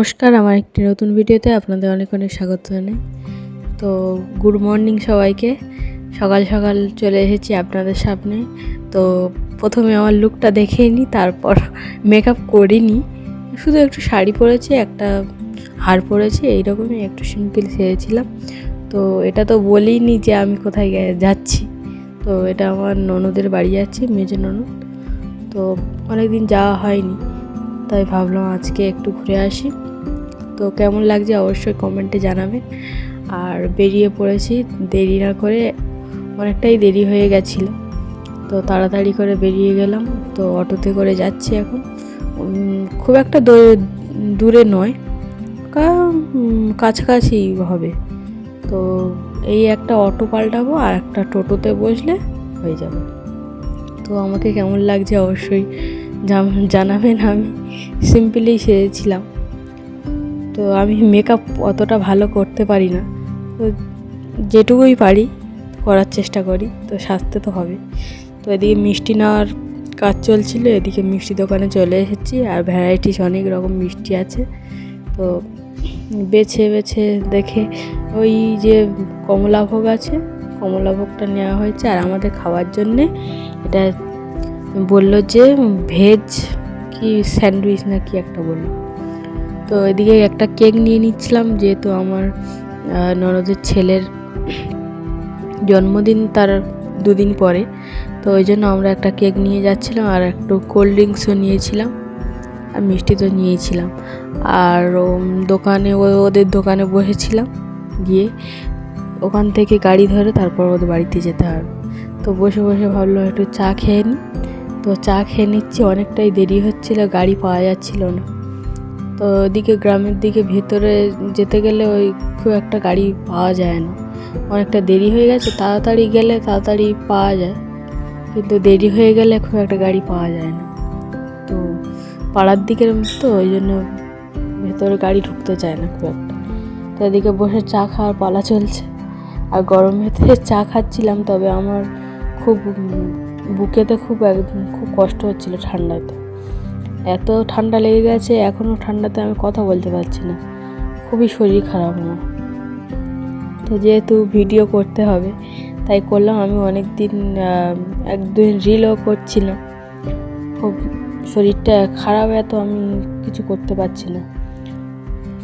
নমস্কার, আমার একটি নতুন ভিডিওতে আপনাদের অনেক অনেক স্বাগত জানাই। তো গুড মর্নিং সবাইকে। সকাল সকাল চলে এসেছি আপনাদের সামনে। তো, প্রথমে আমার লুকটা দেখে নিই, তারপর মেকআপ করিনি শুধু একটু শাড়ি পরেছি, একটা হার পরেছি, এইরকমই একটু সিম্পল সেরেছিলাম। তো, এটা তো বলিনি যে আমি কোথায় যাচ্ছি। তো, এটা আমার ননদের বাড়ি যাচ্ছি মেজো ননদ। তো অনেক দিন যাওয়া হয়নি, তাই ভাবলাম আজকে একটু ঘুরে আসি। তো কেমন লাগছে অবশ্যই কমেন্টে জানাবেন। আর বেরিয়ে পড়েছি দেরি না করে অনেকটাই দেরি হয়ে গেছিল। তো তাড়াতাড়ি করে বেরিয়ে গেলাম, তো অটোতে করে যাচ্ছি এখন। খুব একটা দূরে- নয় কাছাকাছি হবে। তো এই একটা অটো পাল্টাবো আর একটা টোটোতে বসলে হয়ে যাবে। তো আমাকে কেমন লাগছে অবশ্যই জানাবেন আমি। সিম্পলি সেরেছিলাম। তো আমি মেকআপ অতটা ভালো করতে পারি না। তো যেটুকুই পারি করার চেষ্টা করি, তো সাজতে তো হবে। তো এদিকে মিষ্টি নেওয়ার কাজ চলছিল, এদিকে মিষ্টি দোকানে চলে এসেছি আর ভ্যারাইটিস অনেক রকম মিষ্টি আছে। তো বেছে বেছে দেখে ওই যে কমলাভোগ আছে, কমলাভোগটা নেওয়া হয়েছে আর আমাদের খাওয়ার জন্যে এটা বলল যে ভেজ কি স্যান্ডউইচ না কি একটা বলল। তো এদিকে একটা কেক নিয়ে নিচ্ছিলাম, যেহেতু আমার ননদের ছেলের জন্মদিন তার দুদিন পরে। তো ওই জন্য আমরা একটা কেক নিয়ে যাচ্ছিলাম আর একটু কোল্ড ড্রিঙ্কসও নিয়েছিলাম আর মিষ্টি তো নিয়েছিলাম। আর দোকানে ওদের দোকানে বসেছিলাম গিয়ে। ওখান থেকে গাড়ি ধরে তারপর ওদের বাড়িতে যেতে হবে তো বসে বসে ভাবলাম একটু চা খেয়ে নিই। তো চা খেয়ে নিচ্ছি, অনেকটাই দেরি হচ্ছিল, গাড়ি পাওয়া যাচ্ছিল না। তো ওদিকে গ্রামের দিকে ভেতরে যেতে গেলে ওই খুব একটা গাড়ি পাওয়া যায় না। অনেকটা দেরি হয়ে গেছে, তাড়াতাড়ি গেলে তাড়াতাড়ি পাওয়া যায়। কিন্তু দেরি হয়ে গেলে খুব একটা গাড়ি পাওয়া যায় না। তো পাড়ার দিকের তো ওই জন্য ভেতরে গাড়ি ঢুকতে চায় না খুব একটা। তো এদিকে বসে চা খাওয়ার পালা চলছে। আর গরম ভেতরে চা খাচ্ছিলাম, তবে আমার খুব বুকেতে খুব একদম খুব কষ্ট হচ্ছিল ঠান্ডাতে এত ঠান্ডা লেগে গেছে এখনও ঠান্ডাতে আমি কথা বলতে পারছি না। খুবই শরীর খারাপ আমার। তো যেহেতু ভিডিও করতে হবে, তাই করলাম। আমি অনেক দিন এক দুদিন রিলও করছিলাম। খুব শরীরটা খারাপ, এত আমি কিছু করতে পারছি না।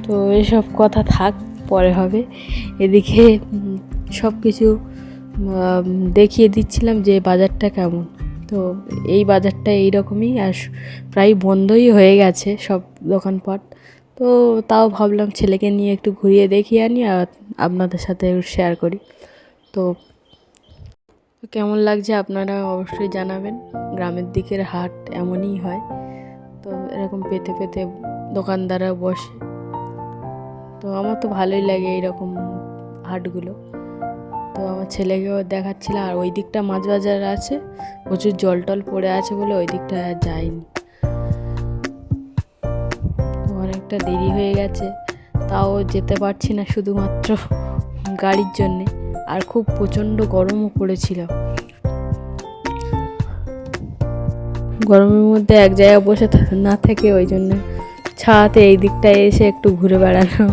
তো এসব কথা থাক, পরে হবে। এদিকে সব কিছু দেখিয়ে দিচ্ছিলাম যে বাজারটা কেমন। তো এই বাজারটা এইরকমই আর প্রায় বন্ধই হয়ে গেছে সব দোকানপাট। তো তাও ভাবলাম ছেলেকে নিয়ে একটু ঘুরিয়ে দেখিয়ে আনি আর আপনাদের সাথে শেয়ার করি। তো কেমন লাগছে আপনারা অবশ্যই জানাবেন। গ্রামের দিকের হাট এমনই হয়। তো এরকম পেতে পেতে দোকানদাররা বসে। তো আমার তো ভালোই লাগে এইরকম হাটগুলো। তো আমার ছেলেকেও দেখাচ্ছিল আর ওই দিকটা মাছ বাজার আছে। প্রচুর জল টল পড়ে আছে বলে ওই দিকটা যাইনি। অনেকটা দেরি হয়ে গেছে, তাও যেতে পারছি না শুধুমাত্র গাড়ির জন্যে, আর খুব প্রচণ্ড গরমও পড়েছিল। গরমের মধ্যে এক জায়গায় বসে না থেকে ওই জন্য ছাতে এই দিকটায় এসে একটু ঘুরে বেড়ানো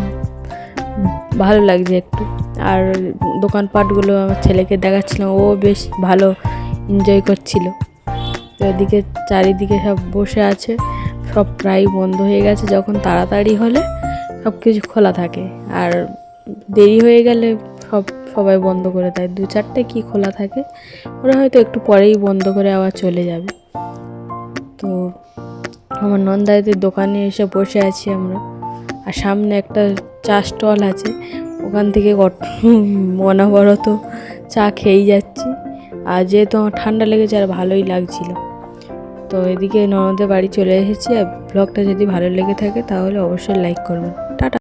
ভালো লাগছে একটু। আর দোকানপাটগুলো আমার ছেলেকে দেখাচ্ছিলাম, ও বেশ ভালো এনজয় করছিল। তো এদিকে চারিদিকে সব বসে আছে, সব প্রায় বন্ধ হয়ে গেছে। যখন তাড়াতাড়ি হলে সব কিছু খোলা থাকে। আর দেরি হয়ে গেলে সব সবাই বন্ধ করে দেয়। দু চারটে কি খোলা থাকে, ওরা হয়তো একটু পরেই বন্ধ করে আবার চলে যাবে। তো আমার নন্দাইদের দোকানে এসে বসে আছি আমরা। আর সামনে একটা চা স্টল আছে, ওখান থেকে অনবরত চা খেয়েই যাচ্ছি। আর যেহেতু আমার ঠান্ডা লেগেছে আর ভালোই লাগছিল। তো এদিকে ননদের বাড়ি চলে এসেছি। আর ব্লগটা যদি ভালো লেগে থাকে তাহলে অবশ্যই লাইক করবেন।